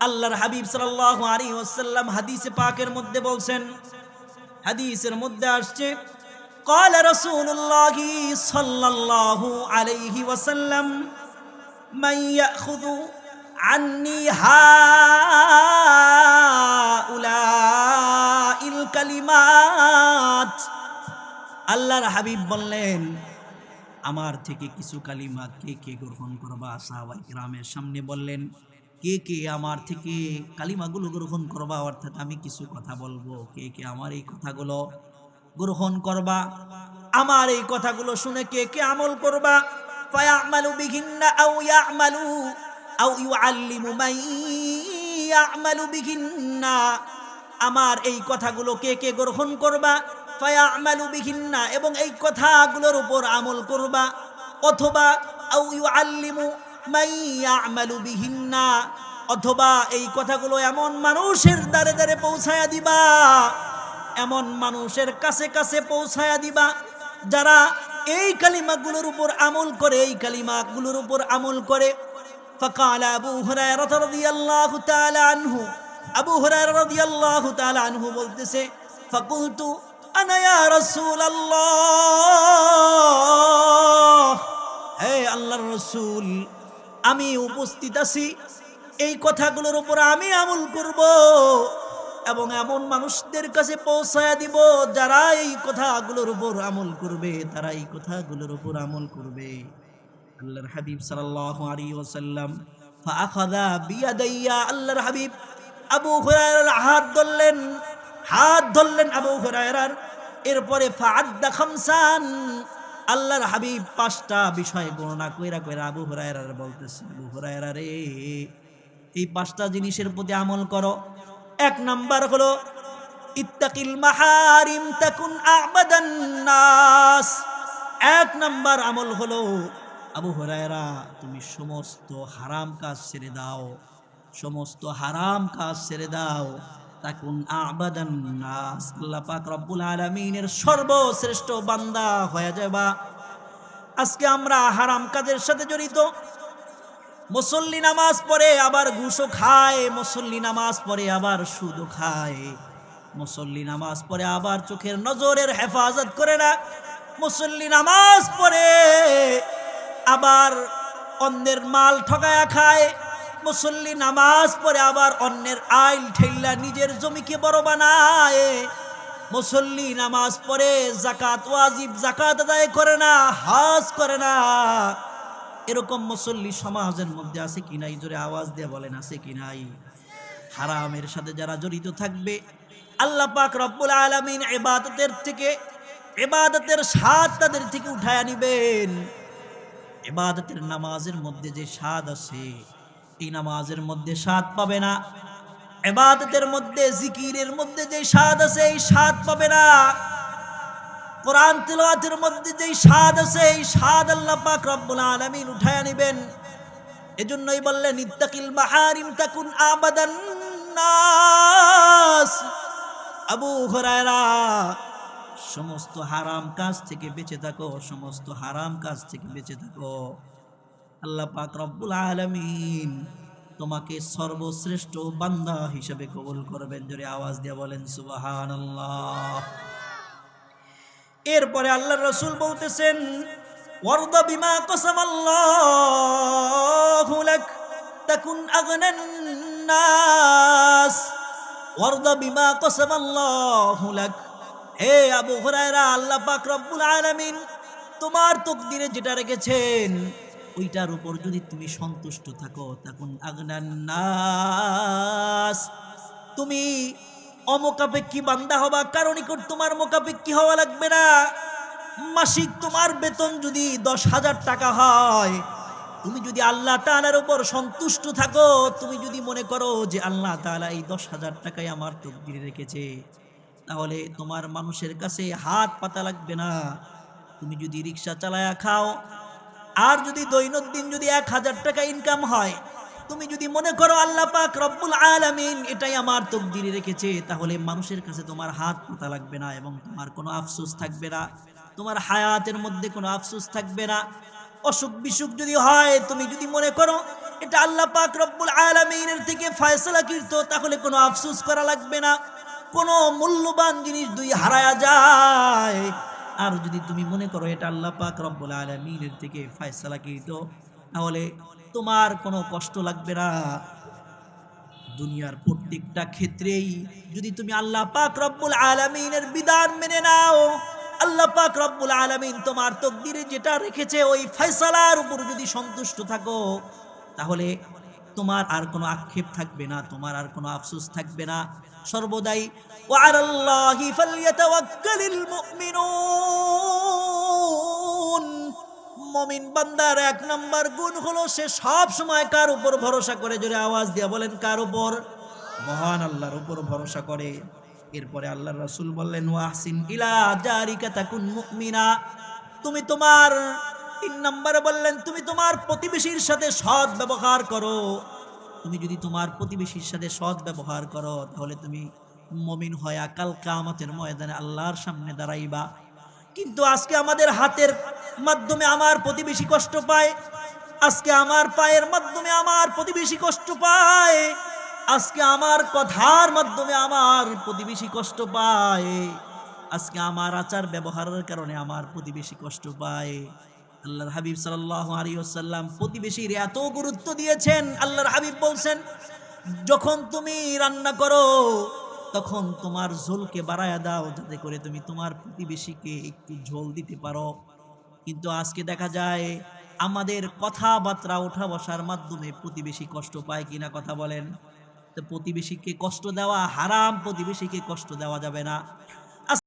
আল্লাহর হাবিব সাল্লাল্লাহু আলাইহি ওয়াসাল্লাম হাদিসে পাকের মধ্যে বলছেন হাদিসের মধ্যে আসছে قال رسول الله صلى الله عليه وسلم من يأخذ عني هؤلاء الكلمات আল্লাহর হাবিব বললেন আমার থেকে কিছু কালিমা কে কে গ্রহণ করবা সাহাবাই গ্রামের সামনে বললেন কে কে আমার থেকে কালিমাগুলো গ্রহণ করবা? অর্থাৎ আমি কিছু কথা বলব। কে কে আমার এই কথাগুলো গ্রহণ করবা? আমার এই কথাগুলো শুনে কে কে আমল করবা? ফায়ামালু বিহিন্না আও ইয়ামালু, আও ইউআল্লিমু মান ইয়ামালু বিহিন্না। আমার এই কথাগুলো কে কে গ্রহণ করবা? ফায়ামালু বিহিন্না, এবং এই কথাগুলোর উপর আমল করবা। অথবা আও ইউআল্লিমু মান ইয়ামালু বিহিন্না অথবা এই কথাগুলো এমন মানুষের দ্বারে দ্বারে পৌঁছায়া দিবা এমন মানুষের কাছে কাছে পৌঁছায়া দিবা যারা এই কালিমাগুলোর উপর আমল করে এই কালিমাগুলোর উপর আমল করে فقال أبو هريرة رضي الله تعالى عنه أبو هريرة رضي الله تعالى عنه বলতেছে فقلت أنا يا رسول الله হে আল্লাহর রসুল আমি উপস্থিত আছি, এই কথাগুলোর উপর আমি আমল করব এবং এমন মানুষদের কাছে পৌঁছায় দিব যারা এই কথাগুলোর উপর আমল করবে, তারা এই কথাগুলোর উপর আমল করবে। আল্লাহর হাবিব বিয়াদাইয়া, আল্লাহর হাবিব আবু হাত ধরলেন হাত ধরলেন আবু হুরায়রার, এরপরে ফাআদ্দা খামসান আল্লাহর হাবিব পাঁচটা বিষয় গণনা কইরা কইরা আবু হুরায়রার বলতেছে, আবু হুরায়রা রে, এই পাঁচটা জিনিসের প্রতি আমল করো। এক নাম্বার হলো, ইত্তাকিল মাহারিম তাকুন আবাদান নাস। এক নাম্বার আমল হলো, আবু হরায়রা, তুমি সমস্ত হারাম কাজ ছেড়ে দাও, সমস্ত হারাম কাজ ছেড়ে দাও। তাকুন আবাদান নাস। আল্লাহ আলামিনের সর্বশ্রেষ্ঠ বান্দা হয়ে যাবা আজকে আমরা হারাম কাজের সাথে জড়িত। মুসল্লি নামাজ পড়ে আবার ঘুষও খায়, মুসল্লি নামাজ পড়ে আবার সুদও খায়। মুসল্লি নামাজ পড়ে আবার চোখের নজরের হেফাজত করে না। মুসল্লি নামাজ পড়ে আবার অন্যের মাল ঠকায়া খায়। মুসল্লি নামাজ পড়ে আবার অন্যের আইল ঠেল্লা নিজের জমিকে বড় বানায়। মুসল্লি নামাজ পড়ে জাকাত ওয়াজিব জাকাত আদায় করে না, হাজ করে না। এরকম মুসল্লি সমাজের মধ্যে আছে কি নাই? জোরে আওয়াজ দিয়ে বলেন, আছে কি নাই? হারামের সাথে যারা জড়িত থাকবে, আল্লাহ পাক রব্বুল আলামিন ইবাদতের থেকে, ইবাদতের স্বাদ তাদের থেকে উঠায় নিবেন। ইবাদতের নামাজের মধ্যে যে স্বাদ আছে এই নামাজের মধ্যে স্বাদ পাবে না। ইবাদতের মধ্যে, জিকিরের মধ্যে যে স্বাদ আছে, এই স্বাদ পাবে না। কোরআন তিলাওয়াতের মধ্যে যেই স্বাদ আছে, এই স্বাদ আল্লাহ পাক রব্বুল আলামিন উঠায় নেবেন। এজন্যই বললেন, ইত্তাকিল মাহারিম তাকুন আবাদান নাস। আবু হুরায়রা, সমস্ত হারাম কাজ থেকে বেঁচে থাকো, সমস্ত হারাম কাজ থেকে বেঁচে থাকো। আল্লাহ পাক রব্বুল আলামিন তোমাকে সর্বশ্রেষ্ঠ বান্দা হিসেবে কবুল করবেন। জোরে আওয়াজ দিয়ে বলেন, সুবহানাল্লাহ। এরপরে আল্লাহ রসুল বলতেছেন, ওয়ারদ বিমা কসামাল্লাহু লাক, তাকুন আগনান নাস। ওয়ারদ বিমা কসামাল্লাহু লাক। হে আবু হুরায়রা, আল্লাহ পাক রব্বুল আলামিন তোমার তকদিরে যেটা রেখেছেন ওইটার উপর যদি তুমি সন্তুষ্ট থাকো, তখন আগনান নাস। তুমি অমোকাপেক্ষী বান্দা হবা নিকট তোমার মোকাপেক্ষী হওয়া লাগবে না? মাসিক তোমার বেতন যদি দশ হাজার টাকা হয়, তুমি যদি আল্লাহ তালার উপর সন্তুষ্ট থাকো, তুমি যদি মনে করো যে আল্লাহ তালা এই দশ হাজার টাকায় আমার তকদিরে রেখেছে, তাহলে তোমার মানুষের কাছে হাত পাতা লাগবে না। তুমি যদি রিক্সা চালায়া খাও আর যদি দৈনন্দিন যদি এক হাজার টাকা ইনকাম হয়, তুমি যদি মনে করো আল্লাহ পাক রব্বুল আলামিন এটাই আমার তকদিরে রেখেছে, তাহলে মানুষের কাছে তোমার হাত পাতা লাগবে না এবং তোমার কোনো আফসোস থাকবে না, তোমার হায়াতের মধ্যে কোনো আফসোস থাকবে না। অসুখ বিসুখ যদি হয়, তুমি যদি মনে করো এটা আল্লাহ পাক রব্বুল আলামিনের থেকে ফয়সালা কীর্ত, তাহলে কোনো আফসোস করা লাগবে না। কোনো মূল্যবান জিনিস দুই হারায়া যায় আর যদি তুমি মনে করো এটা আল্লাহ পাক রব্বুল আলামিনের থেকে ফয়সালা কীর্ত তাহলে তোমার কোনো কষ্ট লাগবে না। দুনিয়ার প্রত্যেকটা ক্ষেত্রেই যদি তুমি আল্লাহ পাক রব্বুল আলামিনের বিধান মেনে নাও, আল্লাহ পাক রব্বুল আলামিন তোমার তকদিরে যেটা রেখেছে ওই ফয়সালার উপর যদি সন্তুষ্ট থাকো, তাহলে তোমার আর কোনো আক্ষেপ থাকবে না, তোমার আর কোনো আফসোস থাকবে না। সর্বদাই ওয়ালাল্লাহি ফালইয়াতাওয়াক্কালিল মুমিনুন। মমিন বান্দার এক নাম্বার গুণ হলো সে সব সময় কার উপর ভরসা করে? জোরে আওয়াজ দিয়া বলেন, কার উপর? মহান আল্লাহর উপর ভরসা করে। এরপরে আল্লাহ রাসূল বললেন, ওয়াহসিন ইলা জারিকা তাকুন মুমিনা। তুমি তোমার, তিন নম্বরে বললেন, তুমি তোমার প্রতিবেশীর সাথে সৎ ব্যবহার করো। তুমি যদি তোমার প্রতিবেশীর সাথে সৎ ব্যবহার করো, তাহলে তুমি মমিন হয়া কাল কামতের ময়দানে আল্লাহর সামনে দাঁড়াইবা। কিন্তু আজকে আমাদের হাতের মাধ্যমে আমার প্রতিবেশী কষ্ট পায়, আজকে আমার পায়ের মাধ্যমে আমার প্রতিবেশী কষ্ট পায়, আজকে আমার কথার মাধ্যমে আমার প্রতিবেশী কষ্ট পায়, আজকে আমার আচার ব্যবহারের কারণে আমার প্রতিবেশী কষ্ট পায়। আল্লাহর হাবিব সাল্লাহ আলী আসাল্লাম প্রতিবেশীর এত গুরুত্ব দিয়েছেন, আল্লাহর হাবিব বলছেন, যখন তুমি রান্না করো, তখন তোমার ঝোলকে বাড়ায়া দাও, যাতে করে তুমি তোমার প্রতিবেশীকে একটু ঝোল দিতে পারো। কিন্তু আজকে দেখা যায়, আমাদের কথাবার্তা ওঠা বসার মাধ্যমে প্রতিবেশী কষ্ট পায় কিনা কথা বলেন। তো প্রতিবেশীকে কষ্ট দেওয়া হারাম, প্রতিবেশীকে কষ্ট দেওয়া যাবে না।